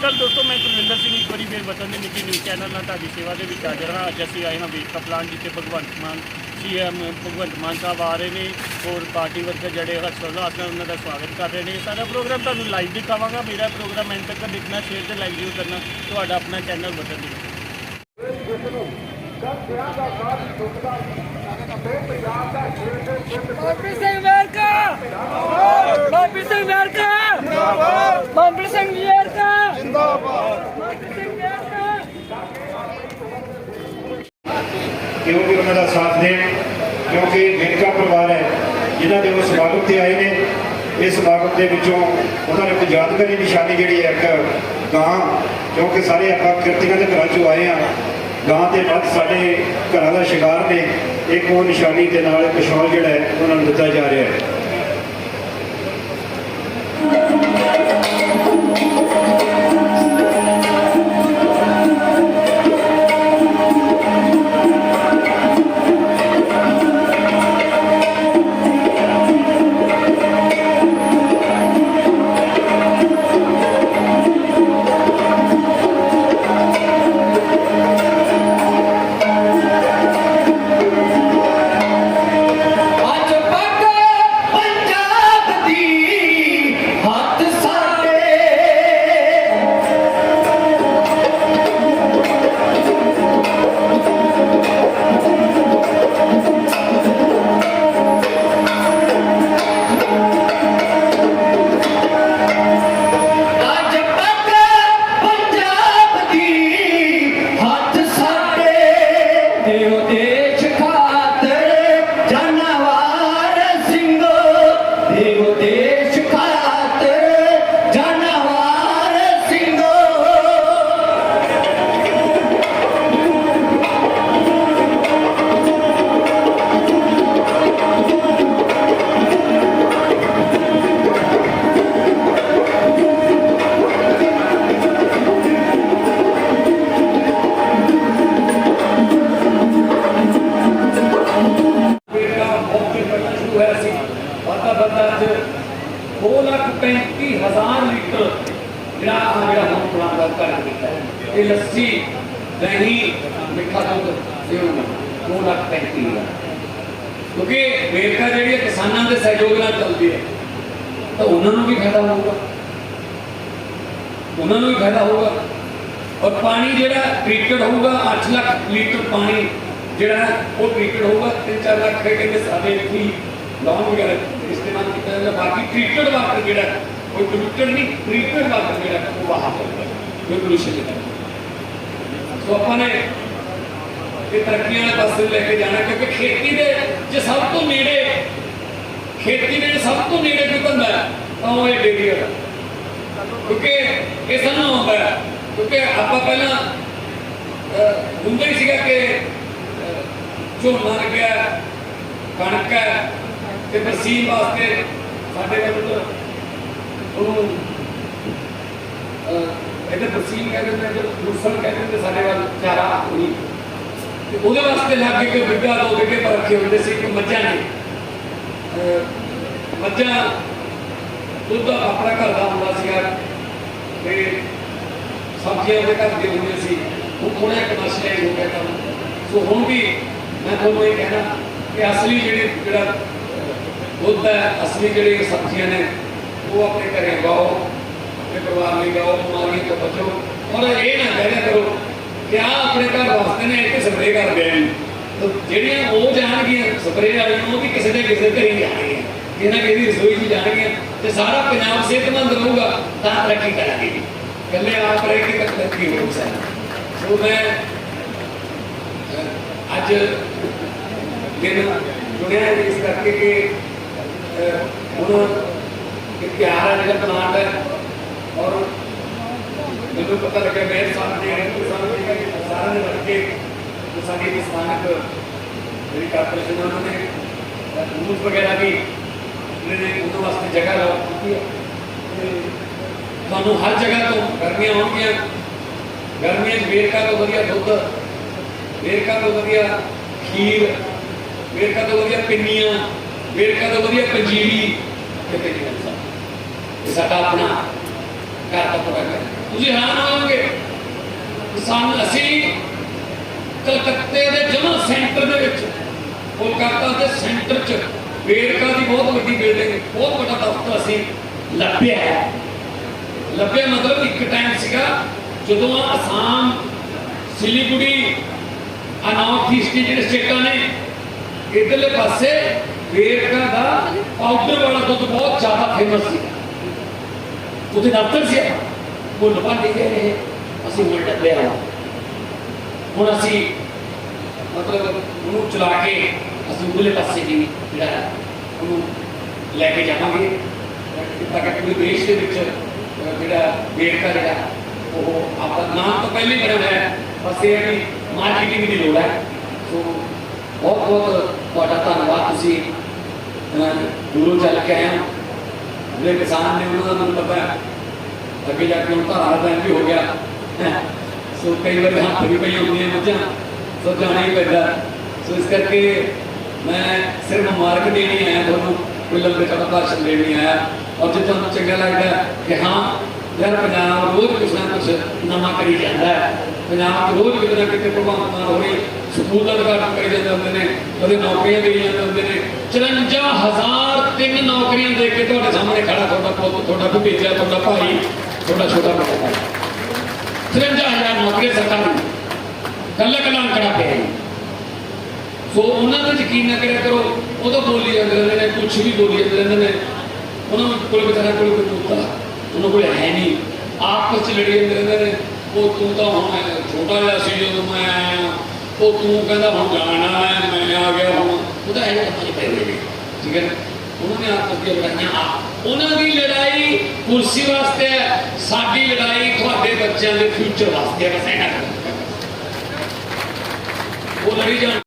ਅਕਾਲ ਦੋਸਤੋ ਮੈਂ ਕੁਲਵਿੰਦਰ ਸਿੰਘ ਇੱਕ ਵਾਰੀ ਫਿਰ ਵਤਨ ਦੇ ਨਿੱਕੀ ਨਿਊਜ਼ ਚੈਨਲ ਨਾਲ ਤੁਹਾਡੀ ਸੇਵਾ ਦੇ ਵਿੱਚ ਹਾਜ਼ਰ ਹਾਂ। ਅੱਜ ਅਸੀਂ ਆਏ ਹਾਂ ਵੇਖਾ ਪਲਾਨ ਜਿੱਥੇ ਭਗਵੰਤ ਮਾਨ ਸੀਐਮ ਭਗਵੰਤ ਮਾਨ ਸਾਹਿਬ ਆ ਰਹੇ ਨੇ ਹੋਰ ਪਾਰਟੀ ਵਰਕਰ ਜਿਹੜੇ ਹਸਪਤਾਲ ਨਾਲ ਉਹਨਾਂ ਦਾ ਸਵਾਗਤ ਕਰ ਰਹੇ ਨੇ। ਇਹ ਸਾਰਾ ਪ੍ਰੋਗਰਾਮ ਤੁਹਾਨੂੰ ਲਾਈਵ ਦਿਖਾਵਾਂਗਾ। ਮੇਰਾ ਪ੍ਰੋਗਰਾਮ ਐਂਡ ਤੱਕ ਦੇਖਣਾ ਸ਼ੇਅਰ ਤੇ ਲਾਈਕ ਜ਼ਰੂਰ ਕਰਨਾ। ਤੁਹਾਡਾ ਆਪਣਾ ਚੈਨਲ ਵਤਨ ਦੇ ਬਾਬੀ ਸਿੰਘ ਵਰਕਾ ਬਾਬੀ ਸਿੰਘ ਵਰਕਾ ਬਾਬੀ ਸਿੰਘ ਵਰਕਾ ਜਿੰਦਾਬਾਦ ਬਾਬੀ ਸਿੰਘ ਵਰਕਾ ਕਿਉਂਕਿ ਉਹਨਾਂ ਦਾ ਸਾਥ ਦੇਣ? ਕਿਉਂਕਿ ਵੇਰਕਾ ਪਰਿਵਾਰ ਹੈ, ਜਿਨ੍ਹਾਂ ਦੇ ਉਹ ਸਮਾਗਮ ਤੇ ਆਏ ਨੇ, ਇਸ ਸਮਾਗਮ ਦੇ ਵਿੱਚੋਂ ਉਹਨਾਂ ਨੇ ਇੱਕ ਯਾਦਗਾਰੀ ਨਿਸ਼ਾਨੀ ਜਿਹੜੀ ਹੈ, ਇੱਕ ਗਾਂ, ਕਿਉਂਕਿ ਸਾਰੇ ਆਪਾਂ ਕਿਰਤੀਆਂ ਦੇ ਘਰਾਂ ਚੋਂ ਆਏ ਆ ਗਾਂ ਦੇ ਵੱਧ ਸਾਡੇ ਘਰਾਂ ਦਾ ਸ਼ਿਕਾਰ ਨੇ, ਇੱਕ ਉਹ ਨਿਸ਼ਾਨੀ ਦੇ ਨਾਲ ਇੱਕ ਜਿਹੜਾ ਹੈ, ਉਹਨਾਂ ਨੂੰ ਦਿੱਤਾ ਜਾ ਰਿਹਾ ਹੈ। 2 ਲੱਖ 35 ਹਜ਼ਾਰ ਲੀਟਰ ਜਿਹੜਾ ਆ ਜਿਹੜਾ ਹੁਣ ਪਲਾਨ ਦਾ ਕਰ ਦਿੱਤਾ ਇਹ ਲੱਸੀ, ਦਹੀਂ, ਮਿੱਠਾ ਦੁੱਧ ਸੇਵਨ 2 ਲੱਖ 35 ਹਜ਼ਾਰ। ਕਿਉਂਕਿ ਵੇਰਕਾ ਜਿਹੜੀ ਕਿਸਾਨਾਂ ਦੇ ਸਹਿਯੋਗ ਨਾਲ ਚੱਲਦੀ ਹੈ। ਤਾਂ ਉਹਨਾਂ ਨੂੰ ਵੀ ਫਾਇਦਾ ਹੋਊਗਾ। ਉਹਨਾਂ ਨੂੰ ਵੀ ਫਾਇਦਾ ਹੋਊਗਾ। ਔਰ ਪਾਣੀ ਜਿਹੜਾ ਟ੍ਰੀਟਡ ਹੋਊਗਾ 8 ਲੱਖ ਲੀਟਰ ਪਾਣੀ ਜਿਹੜਾ ਉਹ ਟ੍ਰੀਟਡ ਹੋਊਗਾ 3-4 ਲੱਖ ਕਹਿੰਦੇ ਸਾਡੇ ਇੱਥੇ ਲੋਨ ਵਗੈਰਾ ਇਸਤੇਮਾਲ ਕੀਤਾ ਜਾਂਦਾ ਬਾਕੀ ਟ੍ਰੀਟਡ ਵਾਟਰ ਜਿਹੜਾ ਹੈ, ਕੋਈ ਨਹੀਂ ਟ੍ਰੀਟਡ ਵਾਟਰ ਜਿਹੜਾ ਉਹ ਬਾਹਰ ਹੋਊਗਾ ਕੋਈ ਪੋਲੂਸ਼ਨ ਨਹੀਂ। ਸੋ ਆਪਾਂ ਨੇ ਇਹ ਤਰੱਕੀਆਂ ਵਾਲੇ ਪਾਸੇ ਲੈ ਕੇ ਜਾਣਾ ਕਿਉਂਕਿ ਖੇਤੀ ਦੇ ਜੇ ਸਭ ਤੋਂ ਨੇੜੇ ਖੇਤੀ ਦੇ ਸਭ ਤੋਂ ਨੇੜੇ ਕੋਈ ਧੰਦਾ ਤਾਂ ਉਹ ਇਹ ਡੇਰੀ ਹੈ ਕਿਉਂਕਿ ਇਹ ਸਾਨੂੰ ਆਉਂਦਾ ਹੈ ਕਿਉਂਕਿ ਆਪਾਂ ਪਹਿਲਾਂ ਹੁੰਦਾ ਹੀ ਸੀਗਾ ਕਿ ਅਹ, ਝੋਨਾ ਲੱਗਿਆ ਕਣਕ ਹੈ ਤੇ ਬਰਸੀਨ ਵਾਸਤੇ ਸਾਡੇ ਕੋਲ ਉਹਨੂੰ ਇਹਦੇ ਬਰਸੀਨ ਕਹਿੰਦੇ ਨੇ ਜੋ ਲੁਸਣ ਕਹਿੰਦੇ ਨੇ ਸਾਡੇ ਵੱਲ, ਚਾਰਾ ਹੋਈ ਤੇ ਉਹਦੇ ਵਾਸਤੇ ਲੱਗ ਕੇ ਬਿੱਗਾ ਦੋ ਬਿੱਗੇ ਪਰ ਰੱਖੇ ਹੁੰਦੇ ਸੀ ਕਿ ਮੱਝਾਂ ਨੇ ਮੱਝਾਂ ਦੁੱਧ ਆਪਣਾ ਘਰ ਦਾ ਹੁੰਦਾ ਸੀਗਾ ਤੇ ਸਬਜ਼ੀਆਂ ਦੇ ਘਰ ਦੇ ਹੁੰਦੇ ਸੀ। ਉਹ ਥੋੜਾ ਕਮਰਸ਼ੀਅਲਾਈਜ਼ ਹੋ ਗਿਆ ਕੰਮ। ਸੋ ਹੁਣ ਵੀ ਮੈਂ ਤੁਹਾਨੂੰ ਇਹ ਕਹਿਣਾ ਕਿ ਅਸਲੀ ਜਿਹੜੇ ਜਿਹੜਾ ਦੁੱਧ ਹੈ ਅਸਲੀ ਜਿਹੜੀ ਸਬਜ਼ੀਆਂ ਨੇ ਉਹ ਆਪਣੇ ਘਰੇ ਉਗਾਓ ਆਪਣੇ ਪਰਿਵਾਰ ਲਈ ਉਗਾਓ ਬਿਮਾਰੀਆਂ ਤੋਂ ਬਚੋ। ਔਰ ਇਹ ਨਾ ਕਹਿਆ ਕਰੋ ਕਿ ਆ ਆਪਣੇ ਘਰ ਵਾਸਤੇ ਨੇ ਇੱਥੇ ਸਪਰੇਅ ਕਰਦੇ ਆ ਤਾਂ ਜਿਹੜੀਆਂ ਉਹ ਜਾਣਗੀਆਂ ਸਪਰੇਅ ਵਾਲੀਆਂ ਉਹ ਵੀ ਕਿਸੇ ਦੇ ਕਿਸੇ ਘਰੇ ਹੀ ਜਾਣਗੀਆਂ ਇਹਨਾਂ ਕਿਹਦੀ ਰਸੋਈ 'ਚ ਜਾਣਗੀਆਂ ਤੇ ਸਾਰਾ ਪੰਜਾਬ ਸਿਹਤਮੰਦ ਰਹੂਗਾ ਤਾਂ ਤਰੱਕੀ ਕਰਾਂਗੇ ਜੀ। ਇਕੱਲੇ ਆਪ ਰਹਿ ਕੇ ਤਾਂ ਤਰੱਕੀ ਹੋ ਨਹੀਂ ਸਕਦੀ ਸੋ ਮੈਂ ਅਹ, ਅੱਜ ਦਿਨ ਚੁਣਿਆ ਹੈ ਇਸ ਕਰਕੇ ਕਿ ਅਹ, ਹੁਣ ਇੱਕ ਪਿਆਰ ਹੈ ਜਿਹੜਾ ਪਲਾਂਟ ਹੈ। ਔਰ ਮੈਨੂੰ ਪਤਾ ਲੱਗਾ ਮੇਰੇ ਸਾਹਮਣੇ ਹੈ ਕਿ ਸਾਨੂੰ ਸਾਰਿਆਂ ਨੇ ਮਿਲ ਕੇ ਜੋ ਸਾਡੀ ਦੀ ਜਿਹੜੀ ਕਾਰਪੋਰੇਸ਼ਨ ਉਹਨਾਂ ਨੇ ਰੂਲਸ ਵਗੈਰਾ ਵੀ ਨੇ ਉਹਦੇ ਵਾਸਤੇ ਜਗ੍ਹਾ ਲਾਉ ਕੀਤੀ ਹੈ। ਤੁਹਾਨੂੰ ਹਰ ਜਗ੍ਹਾ ਤੋਂ ਗਰਮੀਆਂ ਹੋਣਗੀਆਂ ਗਰਮੀਆਂ 'ਚ ਵੇਰਕਾ ਤੋਂ ਵਧੀਆ ਦੁੱਧ, ਵੇਰਕਾ ਤੋਂ ਵਧੀਆ ਖੀਰ, ਵੇਰਕਾ ਤੋਂ ਵਧੀਆ ਪਿੰਨੀਆਂ ਵੇਰਕਾ ਤੋਂ ਵਧੀਆ ਪੰਜੀਰੀ ਕਿਤੇ ਨਹੀਂ ਮਿਲ ਸਕਦਾ ਸਾਡਾ ਆਪਣਾ ਘਰ ਦਾ ਪੂਰਾ ਤੁਸੀਂ ਹੈਰਾਨ ਹੋਵੋਗੇ। ਸਾਨੂੰ ਅਸੀਂ ਕਲਕੱਤੇ ਦੇ ਜਮਾ ਸੈਂਟਰ ਦੇ ਵਿੱਚ, ਕੋਲਕਾਤਾ ਦੇ ਸੈਂਟਰ 'ਚ ਵੇਰਕਾ ਦੀ ਬਹੁਤ ਵੱਡੀ ਬਿਲਡਿੰਗ ਬਹੁਤ ਵੱਡਾ ਦਫ਼ਤਰ ਅਸੀਂ ਲੱਭਿਆ ਹੈ। ਲੱਭਿਆ ਮਤਲਬ ਇੱਕ ਟਾਈਮ ਸੀਗਾ, ਜਦੋਂ ਆਹ ਅਸਾਮ ਸਿਲੀਗੁੜੀ ਆ ਈਸਟ ਜਿਹੜੇ ਸਟੇਟਾਂ ਨੇ, ਇਧਰਲੇ ਪਾਸੇ ਵੇਰਕਾ ਦਾ ਪਾਊਡਰ ਵਾਲਾ ਦੁੱਧ ਬਹੁਤ ਜ਼ਿਆਦਾ ਫੇਮਸ ਸੀ ਉਹਦੇ ਦਫ਼ਤਰ ਸੀ ਉਹ ਲੋਕਾਂ ਦੇ ਗਏ ਅਸੀਂ ਹੁਣ ਡੱਬੇ ਆ ਹੁਣ ਅਸੀਂ ਮਤਲਬ ਉਹਨੂੰ ਚਲਾ ਕੇ ਅਸੀਂ ਉਧਰਲੇ ਪਾਸੇ ਵੀ ਜਿਹੜਾ ਹੈ ਉਹਨੂੰ ਲੈ ਕੇ ਜਾਵਾਂਗੇ ਤਾਂ ਕਿ ਪੂਰੇ ਦੇਸ਼ ਦੇ ਵਿੱਚ ਅਹ ਜਿਹੜਾ ਵੇਰਕਾ ਜਿਹੜਾ ਉਹ ਆਪਣਾ ਨਾਮ ਤਾਂ ਪਹਿਲੇ ਹੀ ਬਣਿਆ ਹੋਇਆ ਹੈ ਬਸ ਇਹ ਹੈ ਕਿ ਮਾਰਕੀਟਿੰਗ ਦੀ ਲੋੜ ਹੈ ਸੋ ਬਹੁਤ ਬਹੁਤ ਤੁਹਾਡਾ ਧੰਨਵਾਦ ਤੁਸੀਂ ਅਹ, ਦੂਰੋਂ ਚੱਲ ਕੇ ਆਏ ਜਿਹੜੇ ਕਿਸਾਨ ਨੇ ਉਹਨਾਂ ਦਾ ਮੈਨੂੰ ਪਤਾ ਅੱਗੇ ਜਾ ਕੇ ਹੁਣ ਤਾਂ ਰਾਜਧਾਨ ਵੀ ਹੋ ਗਿਆ। ਸੋ ਕਈ ਵਾਰ ਹੱਥ ਵੀ ਪਈ ਹੁੰਦੀ ਹੈ ਮੱਝਾਂ ਸੋ ਜਾਣਾ ਹੀ ਪੈਂਦਾ। ਸੋ ਇਸ ਕਰਕੇ ਮੈਂ ਸਿਰਫ ਮਾਰਕ ਦੇਣੀ ਆਇਆ ਤੁਹਾਨੂੰ। ਕੋਈ ਲੰਬੇ ਚੌੜਾ ਭਾਸ਼ਣ ਦੇਣ ਆਇਆ। ਔਰ ਜੇ ਤੁਹਾਨੂੰ ਚੰਗਾ ਲੱਗਦਾ ਕਿ ਹਾਂ ਯਾਰ ਪੰਜਾਬ ਰੋਜ਼ ਕੁਛ ਨਾ ਕੁਛ ਨਵਾਂ ਕਰੀ ਜਾਂਦਾ ਹੈ, ਪੰਜਾਬ ਰੋਜ਼ ਕਿਤੇ ਨਾ ਕਿਤੇ ਭਗਵੰਤ ਮਾਨ ਹੋਣੀ ਸਕੂਲ ਦਾ ਉਦਘਾਟਨ ਕਰੀ ਜਾਂਦੇ ਹੁੰਦੇ ਨੇ ਕਦੇ ਨੌਕਰੀਆਂ ਦੇਈ ਜਾਂਦੇ ਹੁੰਦੇ ਨੇ। 54000 ਤਿੰਨ ਨੌਕਰੀਆਂ ਦੇ ਕੇ ਤੁਹਾਡੇ ਸਾਹਮਣੇ ਖੜਾ ਤੁਹਾਡਾ ਪੁੱਤ, ਤੁਹਾਡਾ ਭਤੀਜਾ, ਤੁਹਾਡਾ ਭਾਈ, ਤੁਹਾਡਾ ਛੋਟਾ ਬੇਟਾ ਭਾਈ 53000 ਨੌਕਰੀਆਂ ਸਰਕਾਰੀ ਕੱਲਾ ਕੱਲਾ ਅੰਕੜਾ ਪਿਆ ਸੋ ਉਹਨਾਂ ਤੇ ਯਕੀਨ ਨਾ ਕਰਿਆ ਕਰੋ, ਉਹ ਤਾਂ ਬੋਲੀ ਜਾਂਦੇ ਰਹਿੰਦੇ ਨੇ ਕੁਝ ਵੀ ਬੋਲੀ ਜਾਂਦੇ ਰਹਿੰਦੇ ਨੇ। ਉਹਨਾਂ ਕੋਲ ਵਿਚਾਰਾ ਕੋਲ ਕੋਈ ਮੁੱਦਾ ਉਹਨਾਂ ਕੋਲ ਹੈ ਨਹੀਂ ਆਪਸ ਚ ਲੜੀ ਜਾਂਦੇ ਨੇ ਉਹ ਤੂੰ ਤਾਂ ਹੁਣ ਛੋਟਾ ਜਿਹਾ ਸੀ ਜਦੋਂ ਮੈਂ ਆਇਆ ਉਹ ਤੂੰ ਕਹਿੰਦਾ ਹੁਣ ਜਾਣਾ ਹੈ ਮੈਂ ਆ ਗਿਆ ਹੁਣ ਉਹਦਾ ਇਹ ਕੰਮ ਨਹੀਂ ਪਏ ਹੋਏ ਠੀਕ ਹੈ ਨਾ? ਉਹਨਾਂ ਨੇ ਆਪਸ ਦੀਆਂ ਲੜਾਈਆਂ ਉਹਨਾਂ ਦੀ ਲੜਾਈ ਕੁਰਸੀ ਵਾਸਤੇ ਸਾਡੀ ਲੜਾਈ ਤੁਹਾਡੇ ਬੱਚਿਆਂ ਦੇ ਫਿਊਚਰ ਵਾਸਤੇ ਹੈ ਬਸ ਇਹਨਾਂ ਉਹ ਲੜੀ ਜਾਣ